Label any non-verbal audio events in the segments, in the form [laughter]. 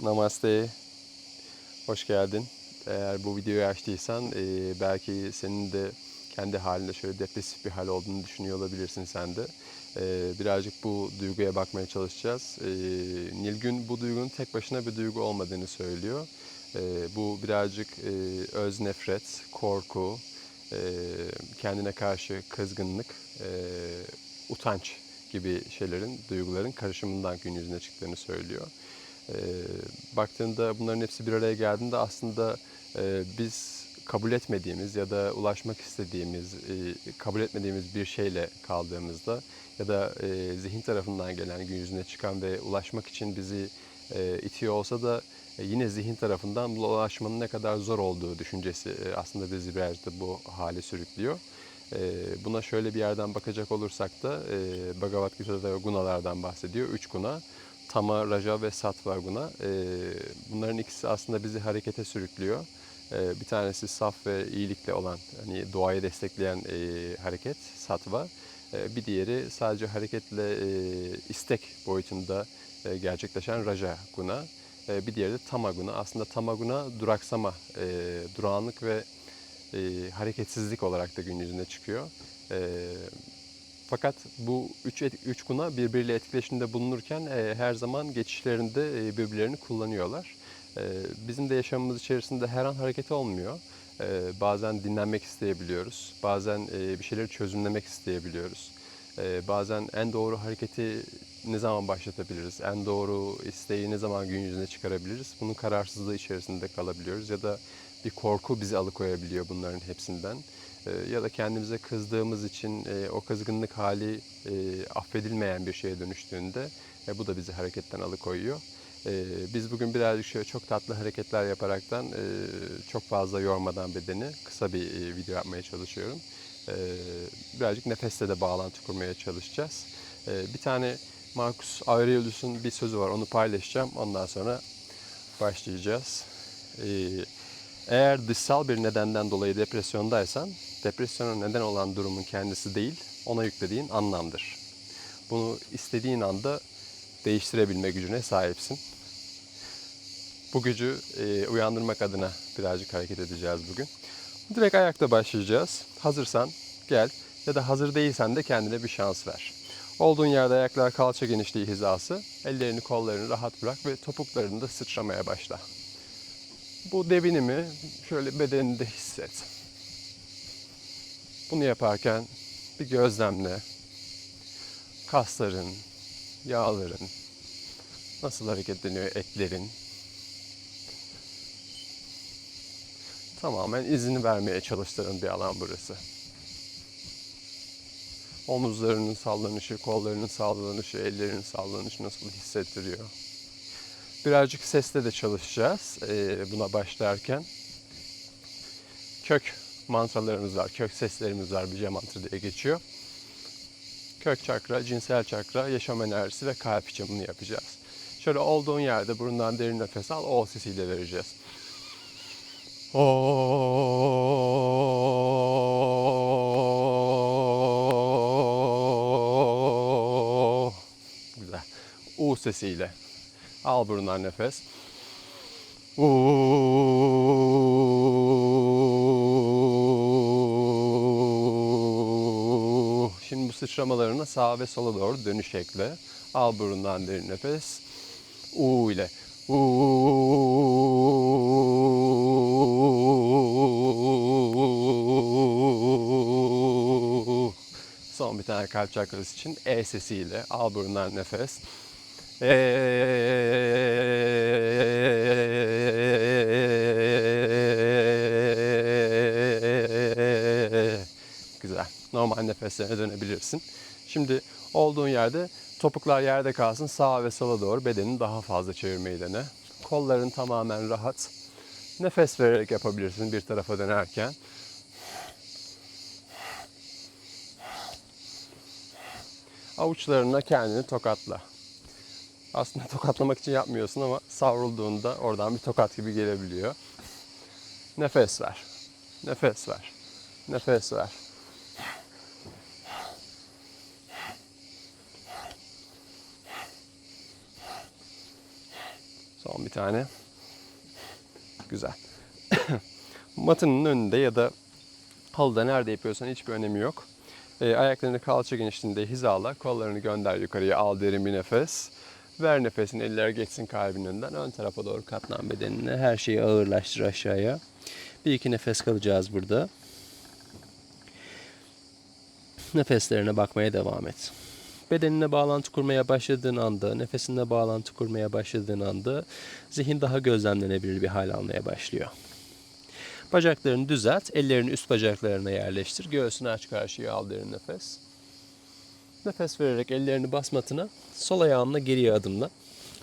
Namaste. Hoş geldin. Eğer bu videoyu açtıysan e, belki senin de kendi halinde şöyle depresif bir hal olduğunu düşünüyor olabilirsin sen de. E, birazcık bu duyguya bakmaya çalışacağız. E, Nilgün bu duygunun tek başına bir duygu olmadığını söylüyor. E, bu birazcık e, öz nefret, korku, e, kendine karşı kızgınlık, e, utanç gibi şeylerin, duyguların karışımından gün yüzüne çıktığını söylüyor. E, baktığında bunların hepsi bir araya geldiğinde aslında e, biz kabul etmediğimiz ya da ulaşmak istediğimiz, e, kabul etmediğimiz bir şeyle kaldığımızda ya da e, zihin tarafından gelen gün yüzüne çıkan ve ulaşmak için bizi itiyor olsa da yine zihin tarafından bu ulaşmanın ne kadar zor olduğu düşüncesi aslında bizi birazcık da bu hale sürüklüyor. Buna şöyle bir yerden bakacak olursak da e, Bhagavad Gita'da gunalardan bahsediyor. Üç guna. Tama, Raja ve Sattva guna. E, bunların ikisi aslında bizi harekete sürüklüyor. E, bir tanesi saf ve iyilikle olan, hani doğayı destekleyen e, hareket, Sattva. E, bir diğeri sadece hareketle e, istek boyutunda e, gerçekleşen Raja guna. Bir diğeri de Tamaguna. Aslında Tamaguna duraksama, durağanlık ve hareketsizlik olarak da gün yüzüne çıkıyor. Fakat bu üç, üç guna birbiriyle etkileşimde bulunurken e, her zaman geçişlerinde e, birbirlerini kullanıyorlar. E, bizim de yaşamımız içerisinde her an hareket olmuyor. E, bazen dinlenmek isteyebiliyoruz, bazen e, bir şeyleri çözümlemek isteyebiliyoruz. E, bazen en doğru hareketi ne zaman başlatabiliriz, en doğru isteği ne zaman gün yüzüne çıkarabiliriz, bunun kararsızlığı içerisinde kalabiliyoruz ya da bir korku bizi alıkoyabiliyor bunların hepsinden. E, ya da kendimize kızdığımız için e, o kızgınlık hali e, affedilmeyen bir şeye dönüştüğünde e, bu da bizi hareketten alıkoyuyor. E, biz bugün birazcık şöyle çok tatlı hareketler yaparaktan çok fazla yormadan bedeni kısa bir video yapmaya çalışıyorum. E, birazcık nefesle de bağlantı kurmaya çalışacağız. Bir tane Marcus Aurelius'un bir sözü var onu paylaşacağım ondan sonra başlayacağız. E, eğer dışsal bir nedenden dolayı depresyondaysan, depresyona neden olan durumun kendisi değil, ona yüklediğin anlamdır. Bunu istediğin anda değiştirebilme gücüne sahipsin. Bu gücü e, uyandırmak adına birazcık hareket edeceğiz bugün. Direkt ayakta başlayacağız. Hazırsan gel ya da hazır değilsen de kendine bir şans ver. Olduğun yerde ayaklar kalça genişliği hizası, ellerini kollarını rahat bırak ve topuklarını da sıçramaya başla. Bu devinimi şöyle bedeninde hisset. Bunu yaparken bir gözlemle kasların, yağların, nasıl hareketleniyor etlerin. Tamamen izini vermeye çalıştığın bir alan burası. Omuzlarının sallanışı, kollarının sallanışı, ellerinin sallanışı nasıl hissettiriyor? Birazcık sesle de çalışacağız buna başlarken. Kök mantralarımız var, kök seslerimiz var, Bija mantra diye geçiyor. Kök çakra, cinsel çakra, yaşam enerjisi ve kalp bunu yapacağız. Şöyle olduğun yerde burundan derin nefes al, o sesiyle vereceğiz. O Güzel. U sesiyle. Al burundan nefes. Şimdi bu sıçramalarını sağa ve sola doğru dönüş ekle. Al burundan derin nefes. U ile. Son bir tane kalp çakrası için E sesiyle al burundan nefes. [laughs] Güzel. Normal nefeslerine dönebilirsin. Şimdi olduğun yerde topuklar yerde kalsın. Sağa ve sola doğru bedenini daha fazla çevirmeyi dene. Kolların tamamen rahat. Nefes vererek yapabilirsin bir tarafa dönerken. Avuçlarına kendini tokatla. Aslında [laughs] tokatlamak için yapmıyorsun ama savrulduğunda oradan bir tokat gibi gelebiliyor. Nefes ver. Nefes ver. Nefes ver. Son bir tane. Güzel. [coughs] Matının önünde ya da halıda nerede yapıyorsan hiçbir önemi yok. E, ayaklarını kalça genişliğinde hizala, kollarını gönder yukarıya, al derin bir nefes. Ver nefesini, eller geçsin kalbin. Ön tarafa doğru katlan bedenine. Her şeyi ağırlaştır aşağıya. Bir iki nefes kalacağız burada. Nefeslerine bakmaya devam et. Bedenine bağlantı kurmaya başladığın anda, nefesinle bağlantı kurmaya başladığın anda zihin daha gözlemlenebilir bir hal almaya başlıyor. Bacaklarını düzelt, ellerini üst bacaklarına yerleştir. Göğsünü aç karşıya al derin nefes. Nefes vererek ellerini bas matına, sol ayağınla geriye adımla.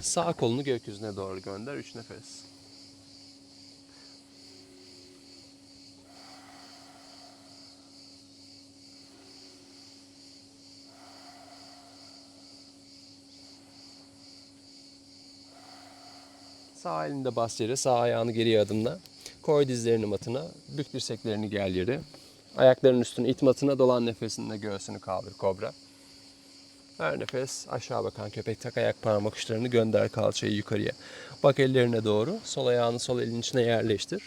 Sağ kolunu gökyüzüne doğru gönder. Üç nefes. Sağ elinde bas yere, sağ ayağını geriye adımla. Koy dizlerini matına, bük dirseklerini gel yere. Ayaklarının üstüne it matına, dolan nefesinle göğsünü kaldır kobra. Ver nefes, aşağı bakan köpek tak ayak parmak uçlarını gönder kalçayı yukarıya. Bak ellerine doğru, sol ayağını sol elin içine yerleştir.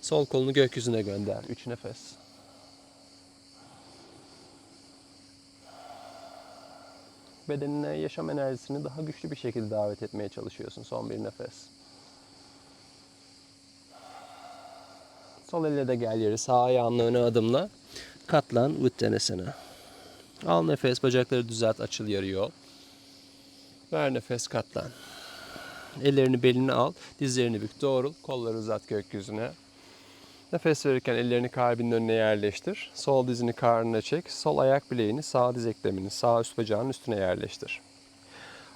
Sol kolunu gökyüzüne gönder. Üç nefes. Bedenine yaşam enerjisini daha güçlü bir şekilde davet etmeye çalışıyorsun. Son bir nefes. Sol elle de gel yeri. Sağ ayağınla öne adımla. Katlan Uttanasana. Al nefes. Bacakları düzelt. Açıl yarı. Ver nefes. Katlan. Ellerini beline al. Dizlerini bük. Doğrul. Kolları uzat gökyüzüne. Nefes verirken ellerini kalbinin önüne yerleştir. Sol dizini karnına çek. Sol ayak bileğini sağ diz eklemini sağ üst bacağın üstüne yerleştir.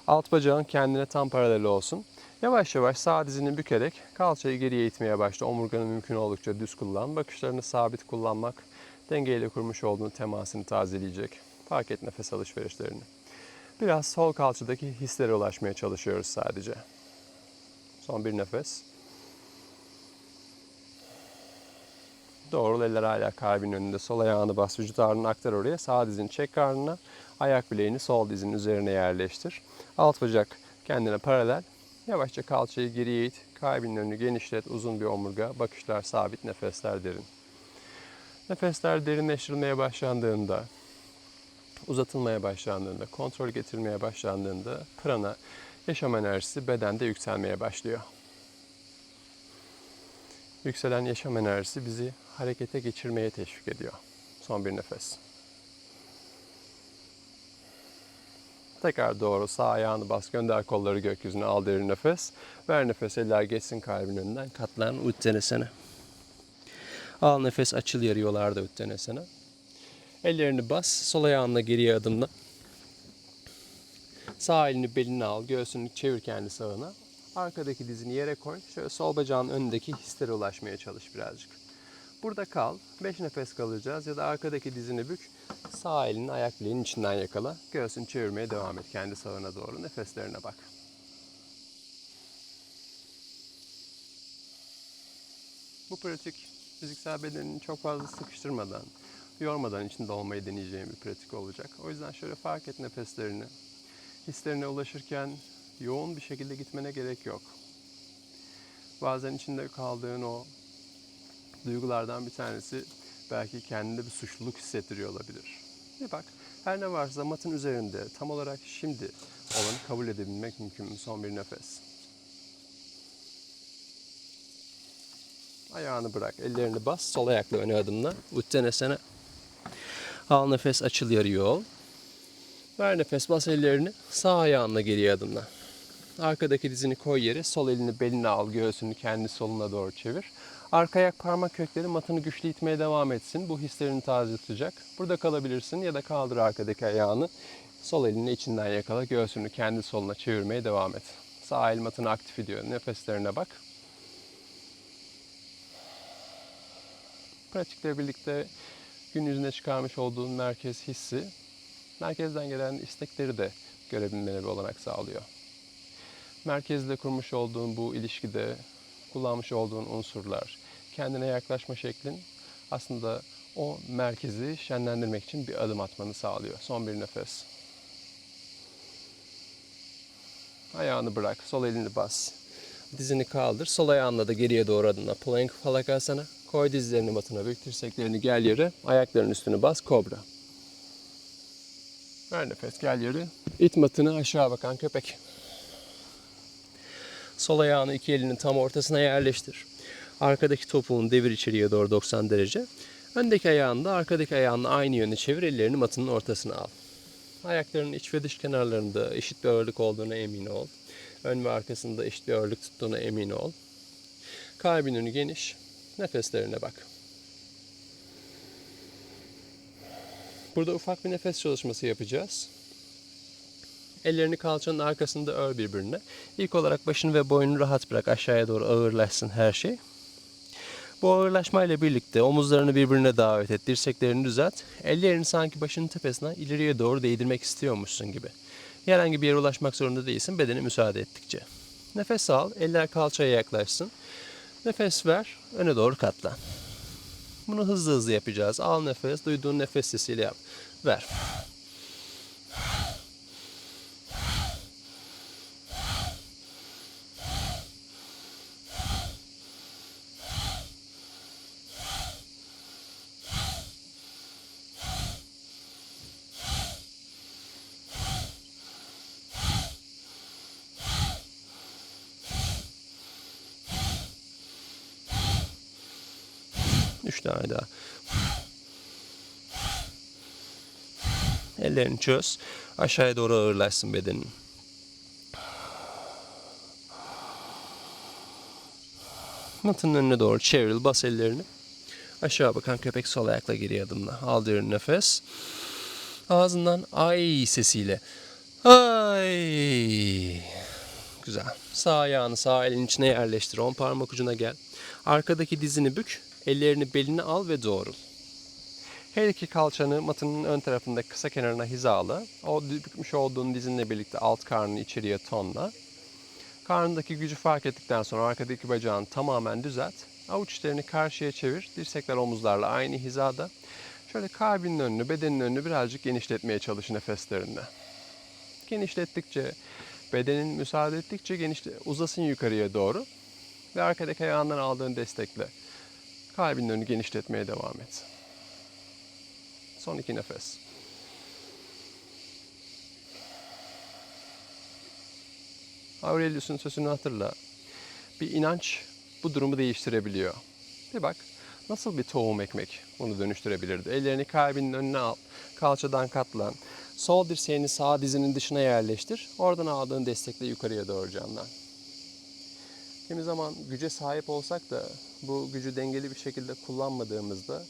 Alt bacağın kendine tam paralel olsun. Yavaş yavaş sağ dizini bükerek kalçayı geriye itmeye başla. Omurganı mümkün oldukça düz kullan. Bakışlarını sabit kullanmak dengeyle kurmuş olduğun temasını tazeleyecek. Fark et nefes alışverişlerini. Biraz sol kalçadaki hislere ulaşmaya çalışıyoruz sadece. Son bir nefes. Doğrul eller hala kalbin önünde. Sol ayağını bas, vücut ağırlığını aktar oraya. Sağ dizini çek karnına. Ayak bileğini sol dizin üzerine yerleştir. Alt bacak kendine paralel. Yavaşça kalçayı geriye it. Kalbin önünü genişlet. Uzun bir omurga. Bakışlar sabit, nefesler derin. Nefesler derinleştirilmeye başlandığında, uzatılmaya başlandığında, kontrol getirilmeye başlandığında prana, yaşam enerjisi bedende yükselmeye başlıyor. Yükselen yaşam enerjisi bizi harekete geçirmeye teşvik ediyor. Son bir nefes. Tekrar doğru sağ ayağını bas gönder kolları gökyüzüne al derin nefes. Ver nefes eller geçsin kalbin önünden katlan uttenesene. Al nefes açıl yarı yollarda uttenesene. Ellerini bas sol ayağınla geriye adımla. Sağ elini beline al göğsünü çevir kendi sağına. Arkadaki dizini yere koy. Şöyle sol bacağın önündeki hislere ulaşmaya çalış birazcık. Burada kal. 5 nefes kalacağız ya da arkadaki dizini bük. Sağ elini ayak bileğinin içinden yakala. Göğsünü çevirmeye devam et kendi sağına doğru. Nefeslerine bak. Bu pratik fiziksel bedenini çok fazla sıkıştırmadan, yormadan içinde olmayı deneyeceğim bir pratik olacak. O yüzden şöyle fark et nefeslerini. Hislerine ulaşırken yoğun bir şekilde gitmene gerek yok. Bazen içinde kaldığın o duygulardan bir tanesi belki kendinde bir suçluluk hissettiriyor olabilir. Bir bak, her ne varsa matın üzerinde tam olarak şimdi olanı kabul edebilmek mümkün mü? Son bir nefes. Ayağını bırak, ellerini bas, sol ayakla öne adımla. Uttenesene. Al nefes, açıl yarı yol. Ver nefes, bas ellerini, sağ ayağınla geriye adımla. Arkadaki dizini koy yere, sol elini beline al, göğsünü kendi soluna doğru çevir. Arka ayak parmak kökleri matını güçlü itmeye devam etsin. Bu hislerini taze tutacak. Burada kalabilirsin ya da kaldır arkadaki ayağını. Sol elini içinden yakala, göğsünü kendi soluna çevirmeye devam et. Sağ el matını aktif ediyor. Nefeslerine bak. Pratikle birlikte gün yüzüne çıkarmış olduğun merkez hissi, merkezden gelen istekleri de görebilmene bir olanak sağlıyor. Merkezle kurmuş olduğun bu ilişkide kullanmış olduğun unsurlar, kendine yaklaşma şeklin aslında o merkezi şenlendirmek için bir adım atmanı sağlıyor. Son bir nefes. Ayağını bırak, sol elini bas. Dizini kaldır. Sol ayağınla da geriye doğru adımla. Plank falakasana. Koy dizlerini matına. Bük dirseklerini gel yere. Ayaklarının üstünü bas. Kobra. Ver nefes gel yere. İt matını aşağı bakan köpek. Sol ayağını iki elinin tam ortasına yerleştir. Arkadaki topuğunu devir içeriye doğru 90 derece. Öndeki ayağını da arkadaki ayağınla aynı yöne çevir. Ellerini matının ortasına al. Ayaklarının iç ve dış kenarlarında eşit bir ağırlık olduğuna emin ol. Ön ve arkasında eşit bir ağırlık tuttuğuna emin ol. Kalbin önü geniş. Nefeslerine bak. Burada ufak bir nefes çalışması yapacağız. Ellerini kalçanın arkasında ör birbirine. İlk olarak başını ve boynunu rahat bırak. Aşağıya doğru ağırlaşsın her şey. Bu ağırlaşmayla birlikte omuzlarını birbirine davet et. Dirseklerini düzelt. Ellerini sanki başının tepesine ileriye doğru değdirmek istiyormuşsun gibi. Herhangi bir yere ulaşmak zorunda değilsin bedeni müsaade ettikçe. Nefes al. Eller kalçaya yaklaşsın. Nefes ver. Öne doğru katlan. Bunu hızlı hızlı yapacağız. Al nefes. Duyduğun nefes sesiyle yap. Ver. Üç tane daha. Ellerini çöz. Aşağıya doğru ağırlaşsın bedenin. Matının önüne doğru çevril. Bas ellerini. Aşağı bakan köpek sol ayakla geri adımla. Al derin nefes. Ağzından ay sesiyle. Ay. Güzel. Sağ ayağını sağ elin içine yerleştir. On parmak ucuna gel. Arkadaki dizini bük. Ellerini beline al ve doğrul. Her iki kalçanı matının ön tarafında kısa kenarına hizalı. O bükmüş olduğun dizinle birlikte alt karnını içeriye tonla. Karnındaki gücü fark ettikten sonra arkadaki bacağını tamamen düzelt. Avuç içlerini karşıya çevir. Dirsekler omuzlarla aynı hizada. Şöyle kalbinin önünü, bedenin önünü birazcık genişletmeye çalış nefeslerinde. Genişlettikçe, bedenin müsaade ettikçe genişle, uzasın yukarıya doğru. Ve arkadaki ayağından aldığın destekle kalbinin önünü genişletmeye devam et. Son iki nefes. Aurelius'un sözünü hatırla. Bir inanç bu durumu değiştirebiliyor. Bir bak nasıl bir tohum ekmek bunu dönüştürebilirdi. Ellerini kalbinin önüne al. Kalçadan katlan. Sol dirseğini sağ dizinin dışına yerleştir. Oradan aldığın destekle yukarıya doğru canlan. Kimi zaman güce sahip olsak da bu gücü dengeli bir şekilde kullanmadığımızda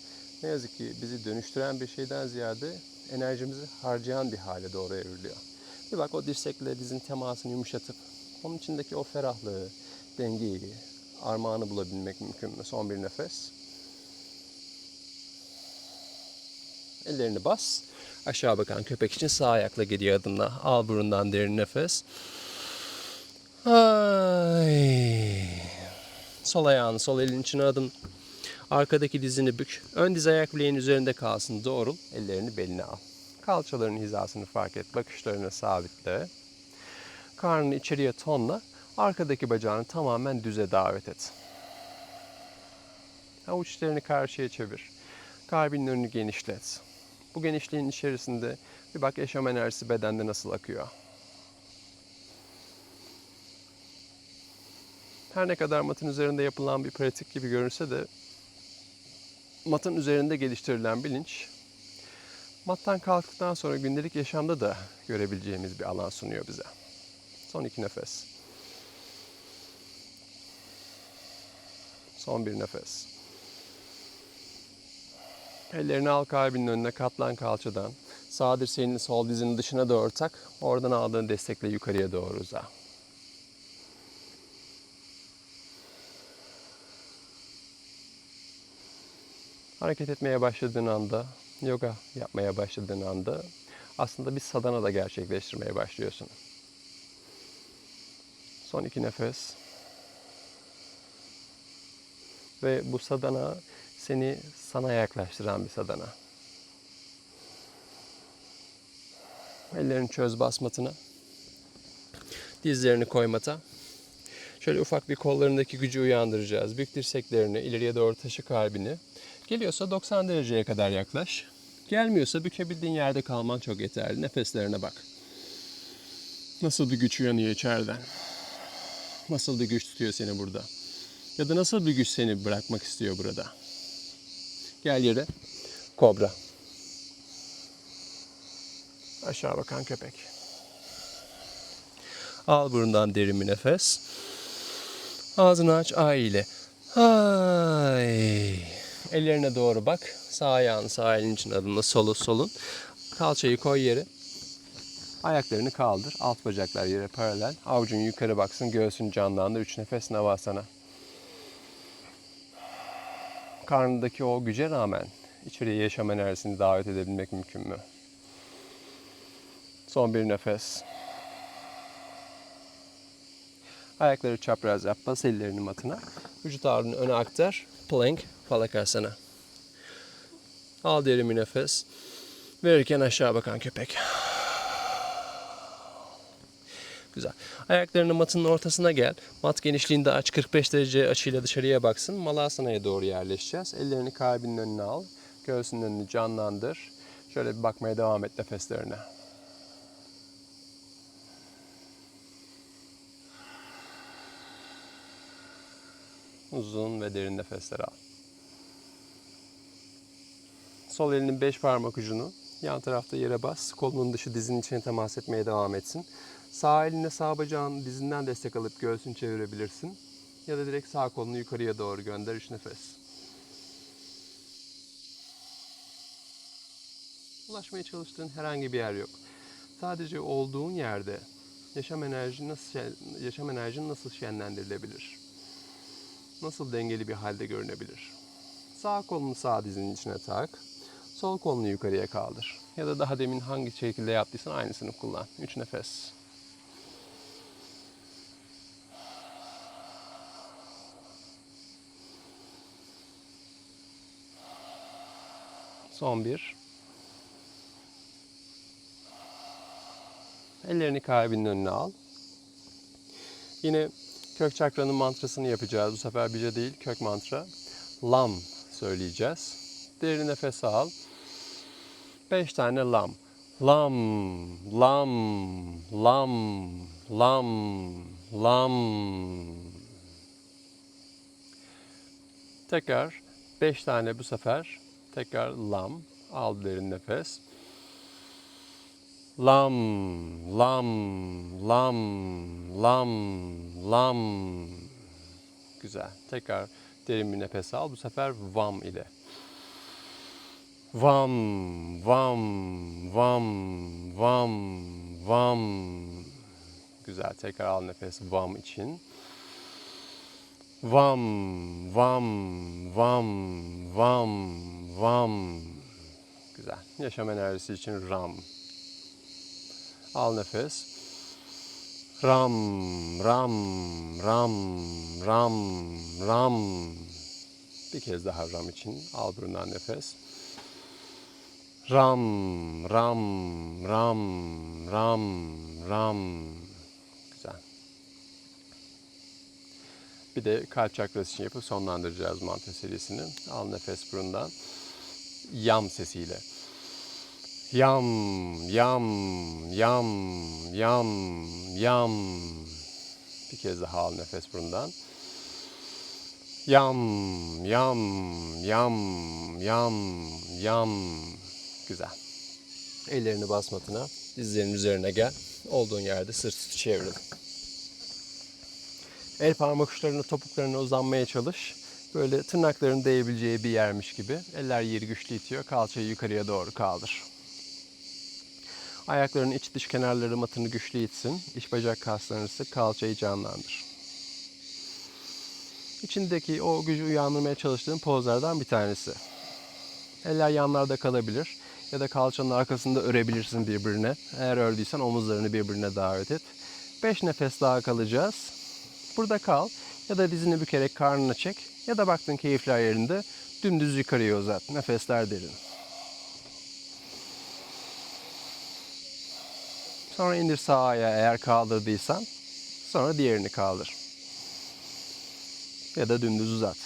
ne yazık ki bizi dönüştüren bir şeyden ziyade enerjimizi harcayan bir hale doğru evriliyor. Bir bak o dirsekle dizin temasını yumuşatıp onun içindeki o ferahlığı, dengeyi, armağanı bulabilmek mümkün mü? Son bir nefes. Ellerini bas. Aşağı bakan köpek için sağ ayakla geriye adımla. Al burundan derin nefes. Ay. Sol ayağını sol elin içine adım. Arkadaki dizini bük. Ön diz ayak bileğin üzerinde kalsın. Doğrul. Ellerini beline al. Kalçaların hizasını fark et. Bakışlarını sabitle. Karnını içeriye tonla. Arkadaki bacağını tamamen düze davet et. Avuçlarını karşıya çevir. Kalbinin önünü genişlet. Bu genişliğin içerisinde bir bak yaşam enerjisi bedende nasıl akıyor. Her ne kadar matın üzerinde yapılan bir pratik gibi görünse de matın üzerinde geliştirilen bilinç mattan kalktıktan sonra gündelik yaşamda da görebileceğimiz bir alan sunuyor bize. Son iki nefes. Son bir nefes. Ellerini al kalbinin önüne katlan kalçadan. Sağ dirseğini sol dizinin dışına doğru tak. Oradan aldığın destekle yukarıya doğru uza. Hareket etmeye başladığın anda, yoga yapmaya başladığın anda aslında bir sadhana da gerçekleştirmeye başlıyorsun. Son iki nefes. Ve bu sadhana seni sana yaklaştıran bir sadhana. Ellerini çöz basmatına. Dizlerini koy mata. Şöyle ufak bir kollarındaki gücü uyandıracağız. Bük dirseklerini, ileriye doğru taşı kalbini. Geliyorsa 90 dereceye kadar yaklaş. Gelmiyorsa bükebildiğin yerde kalman çok yeterli. Nefeslerine bak. Nasıl bir güç uyanıyor içeriden? Nasıl bir güç tutuyor seni burada? Ya da nasıl bir güç seni bırakmak istiyor burada? Gel yere. Kobra. Aşağı bakan köpek. Al burundan derin bir nefes. Ağzını aç ay ile. Hay. Ellerine doğru bak. Sağ ayağını sağ elin için adımla solu solun. Kalçayı koy yere. Ayaklarını kaldır. Alt bacaklar yere paralel. Avucun yukarı baksın. Göğsün canlandır. Üç nefes navasana. Karnındaki o güce rağmen içeriye yaşam enerjisini davet edebilmek mümkün mü? Son bir nefes. Ayakları çapraz yap. Bas ellerini matına. Vücut ağırlığını öne aktar. Plank, falakasana. Al derin bir nefes. Verirken aşağı bakan köpek. Güzel. Ayaklarını matının ortasına gel. Mat genişliğinde aç. 45 derece açıyla dışarıya baksın. Malasana'ya doğru yerleşeceğiz. Ellerini kalbinin önüne al. Göğsünün önünü canlandır. Şöyle bir bakmaya devam et nefeslerine. Uzun ve derin nefesler al. Sol elinin beş parmak ucunu yan tarafta yere bas. Kolunun dışı dizinin içine temas etmeye devam etsin. Sağ eline sağ bacağın dizinden destek alıp göğsünü çevirebilirsin. Ya da direkt sağ kolunu yukarıya doğru gönder. Üç nefes. Ulaşmaya çalıştığın herhangi bir yer yok. Sadece olduğun yerde yaşam enerjin nasıl yaşam enerjin nasıl şenlendirilebilir? Nasıl dengeli bir halde görünebilir? Sağ kolunu sağ dizinin içine tak. Sol kolunu yukarıya kaldır. Ya da daha demin hangi şekilde yaptıysan aynısını kullan. Üç nefes. Son bir. Ellerini kalbinin önüne al. Yine kök çakranın mantrasını yapacağız. Bu sefer bice değil, kök mantra. Lam söyleyeceğiz. Derin nefes al. Beş tane lam. Lam, lam, lam, lam, lam. Tekrar beş tane bu sefer. Tekrar lam. Al derin nefes. Lam, lam, lam, lam, lam. Güzel. Tekrar derin bir nefes al. Bu sefer vam ile. Vam, vam, vam, vam, vam. Güzel. Tekrar al nefes vam için. Vam, vam, vam, vam, vam. Güzel. Yaşam enerjisi için ram. Al nefes. Ram, ram, ram, ram, ram. Bir kez daha ram için. Al burundan nefes. Ram, ram, ram, ram, ram. Güzel. Bir de kalp çakrası için yapıp sonlandıracağız mantra serisini. Al nefes burundan. Yam sesiyle. Yam, yam, yam, yam, yam. Bir kez daha al nefes burundan. Yam, yam, yam, yam, yam. Güzel. Ellerini basmatına, dizlerinin üzerine gel. Olduğun yerde sırt çevirelim. El parmak uçlarını topuklarına uzanmaya çalış. Böyle tırnakların değebileceği bir yermiş gibi. Eller yeri güçlü itiyor. Kalçayı yukarıya doğru kaldır. Ayakların iç dış kenarları matını güçlü itsin. İç bacak kaslarını sık, kalçayı canlandır. İçindeki o gücü uyandırmaya çalıştığın pozlardan bir tanesi. Eller yanlarda kalabilir ya da kalçanın arkasında örebilirsin birbirine. Eğer ördüysen omuzlarını birbirine davet et. 5 nefes daha kalacağız. Burada kal ya da dizini bükerek karnına çek ya da baktın keyifler yerinde dümdüz yukarıya uzat. Nefesler derin. Sonra indir sağ ayağı eğer kaldırdıysan. Sonra diğerini kaldır. Ya da dümdüz uzat.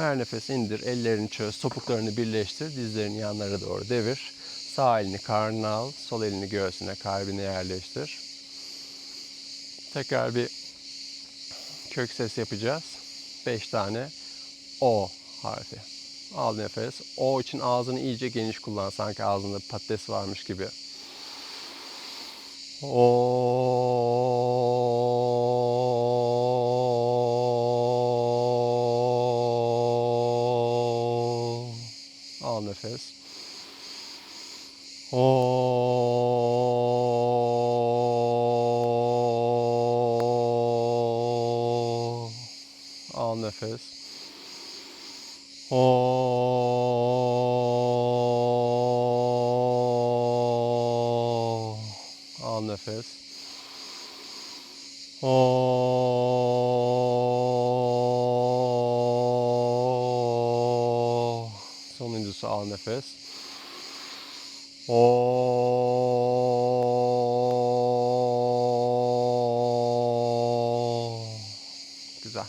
Her nefes indir, ellerini çöz, topuklarını birleştir, dizlerini yanlara doğru devir. Sağ elini karnına al, sol elini göğsüne, kalbine yerleştir. Tekrar bir kök ses yapacağız. 5 tane O harfi. Al nefes. O için ağzını iyice geniş kullan. Sanki ağzında patates varmış gibi. O. Al nefes. O. Al nefes. O. Al nefes. Al nefes. O. Güzel.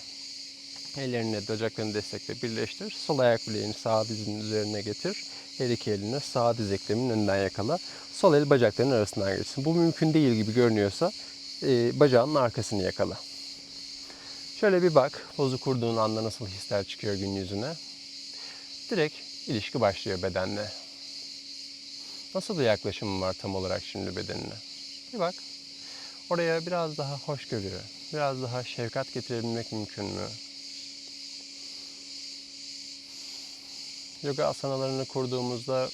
Ellerini bacaklarını destekle birleştir. Sol ayak bileğini sağ dizinin üzerine getir. Her iki elini sağ diz ekleminin önünden yakala. Sol el bacakların arasından geçsin. Bu mümkün değil gibi görünüyorsa e, bacağının arkasını yakala. Şöyle bir bak. Pozu kurduğun anda nasıl hisler çıkıyor gün yüzüne. Direkt ilişki başlıyor bedenle. Nasıl bir yaklaşımın var tam olarak şimdi bedenine? Bir bak. Oraya biraz daha hoşgörü, biraz daha şefkat getirebilmek mümkün mü? Yoga asanalarını kurduğumuzda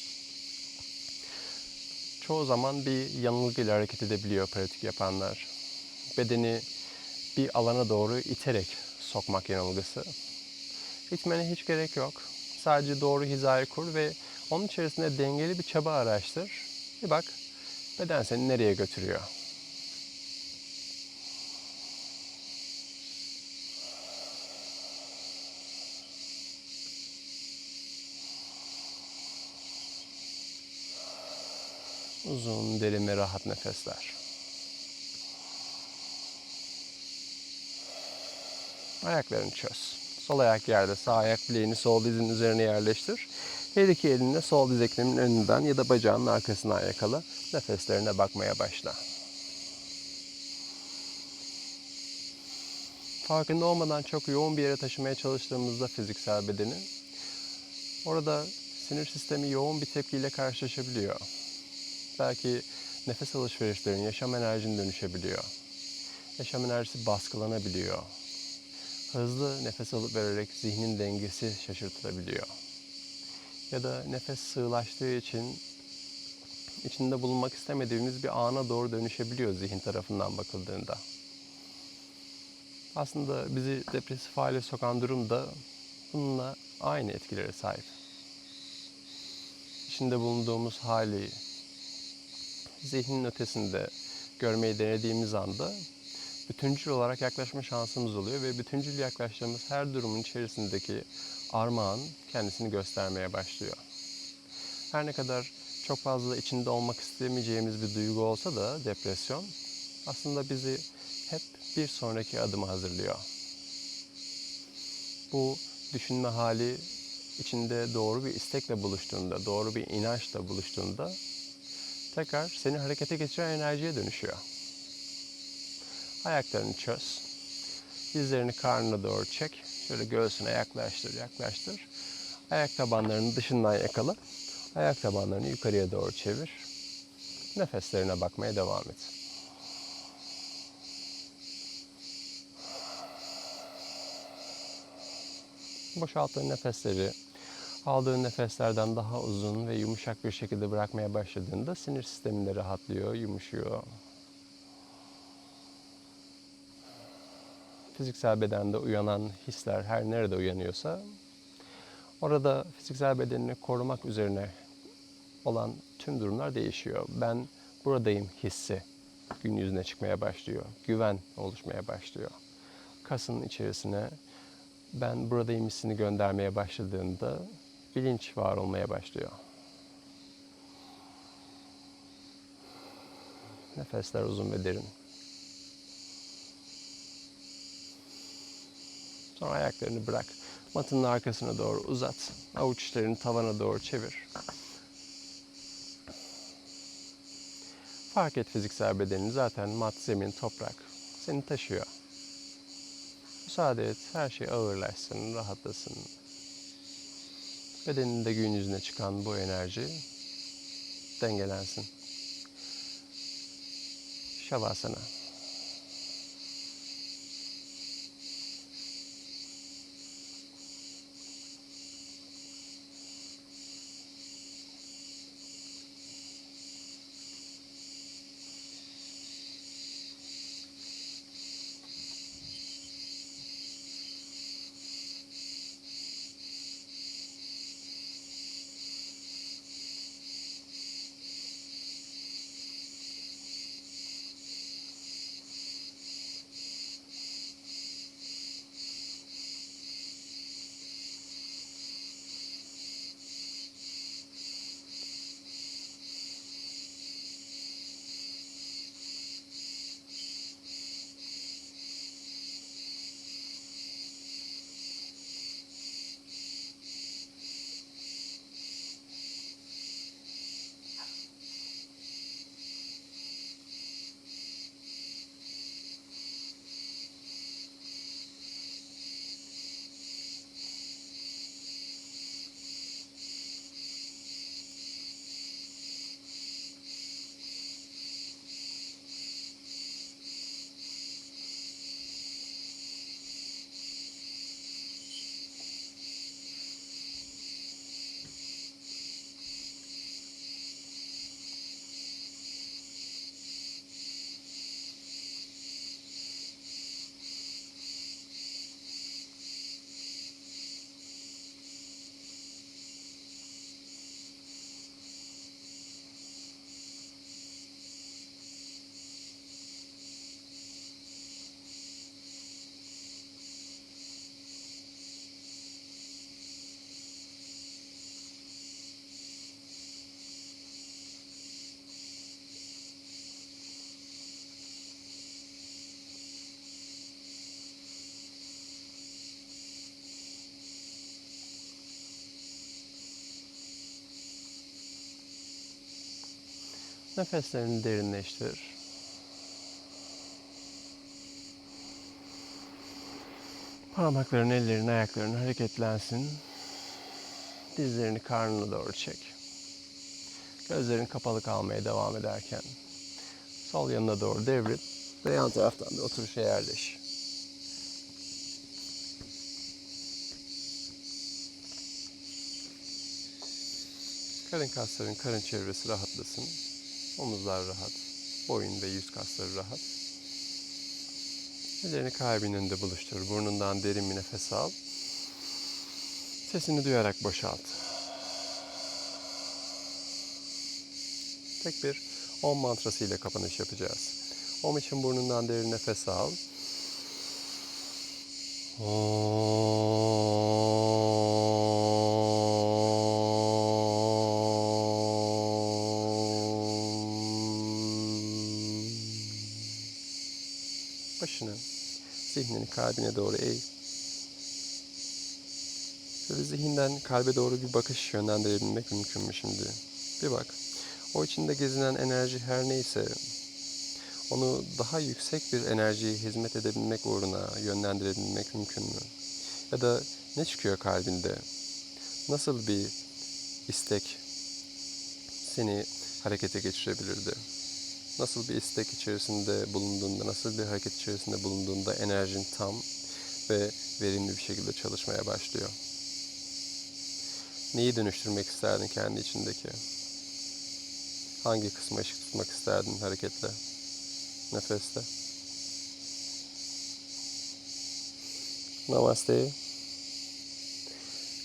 çoğu zaman bir yanılgıyla hareket edebiliyor pratik yapanlar. Bedeni bir alana doğru iterek sokmak yanılgısı. İtmene hiç gerek yok. Sadece doğru hizayı kur ve onun içerisinde dengeli bir çaba araştır. Bir bak beden seni nereye götürüyor. Uzun, derin ve rahat nefesler. Ayaklarını çöz. Sol ayak yerde, sağ ayak bileğini sol dizin üzerine yerleştir. Her iki elinle sol diz ekleminin önünden ya da bacağının arkasından yakala. Nefeslerine bakmaya başla. Farkında olmadan çok yoğun bir yere taşımaya çalıştığımızda fiziksel bedeni, orada sinir sistemi yoğun bir tepkiyle karşılaşabiliyor. Belki nefes alışverişlerin, yaşam enerjin dönüşebiliyor. Yaşam enerjisi baskılanabiliyor. Hızlı nefes alıp vererek zihnin dengesi şaşırtılabiliyor. Ya da nefes sığlaştığı için içinde bulunmak istemediğimiz bir ana doğru dönüşebiliyor zihin tarafından bakıldığında. Aslında bizi depresif hale sokan durum da bununla aynı etkilere sahip. İçinde bulunduğumuz hali, zihnin ötesinde görmeyi denediğimiz anda bütüncül olarak yaklaşma şansımız oluyor ve bütüncül yaklaştığımız her durumun içerisindeki armağan kendisini göstermeye başlıyor. Her ne kadar çok fazla içinde olmak istemeyeceğimiz bir duygu olsa da depresyon aslında bizi hep bir sonraki adıma hazırlıyor. Bu düşünme hali içinde doğru bir istekle buluştuğunda, doğru bir inançla buluştuğunda tekrar seni harekete geçiren enerjiye dönüşüyor. Ayaklarını çöz. Dizlerini karnına doğru çek. Şöyle göğsüne yaklaştır, yaklaştır. Ayak tabanlarını dışından yakala. Ayak tabanlarını yukarıya doğru çevir. Nefeslerine bakmaya devam et. Boşalttığın nefesleri aldığın nefeslerden daha uzun ve yumuşak bir şekilde bırakmaya başladığında sinir sistemin rahatlıyor, yumuşuyor. Fiziksel bedende uyanan hisler her nerede uyanıyorsa orada fiziksel bedenini korumak üzerine olan tüm durumlar değişiyor. Ben buradayım hissi gün yüzüne çıkmaya başlıyor. Güven oluşmaya başlıyor. Kasın içerisine ben buradayım hissini göndermeye başladığında bilinç var olmaya başlıyor. Nefesler uzun ve derin. Sonra ayaklarını bırak. Matının arkasına doğru uzat. Avuç içlerini tavana doğru çevir. Fark et fiziksel bedenini zaten mat, zemin, toprak seni taşıyor. Müsaade et her şey ağırlaşsın, rahatlasın. Bedeninde gün yüzüne çıkan bu enerji dengelensin. Şavasana. Nefeslerini derinleştir. Parmakların, ellerin, ayakların hareketlensin. Dizlerini karnına doğru çek. Gözlerin kapalı kalmaya devam ederken sol yanına doğru devrit ve yan taraftan da oturuşa yerleş. Karın kasların karın çevresi rahatlasın. Omuzlar rahat. Boyun ve yüz kasları rahat. Ellerini kalbin önünde buluştur. Burnundan derin bir nefes al. Sesini duyarak boşalt. Tek bir Om mantrası ile kapanış yapacağız. Om için burnundan derin nefes al. Om. Kalbine doğru eğ. Şöyle zihinden kalbe doğru bir bakış yönlendirebilmek mümkün mü şimdi? Bir bak. O içinde gezinen enerji her neyse onu daha yüksek bir enerjiye hizmet edebilmek uğruna yönlendirebilmek mümkün mü? Ya da ne çıkıyor kalbinde? Nasıl bir istek seni harekete geçirebilirdi? Nasıl bir istek içerisinde bulunduğunda, nasıl bir hareket içerisinde bulunduğunda enerjin tam ve verimli bir şekilde çalışmaya başlıyor? Neyi dönüştürmek isterdin kendi içindeki? Hangi kısma ışık tutmak isterdin hareketle? Nefeste. Namaste.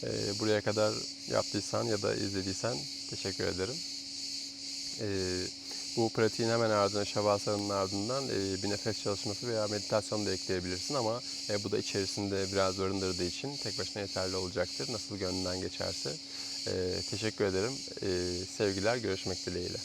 Ee, buraya kadar yaptıysan ya da izlediysen teşekkür ederim. Ee, bu pratiğin hemen ardına, şavasanın ardından bir nefes çalışması veya meditasyon da ekleyebilirsin ama bu da içerisinde biraz barındırdığı için tek başına yeterli olacaktır. Nasıl gönlünden geçerse. Teşekkür ederim. Sevgiler, görüşmek dileğiyle.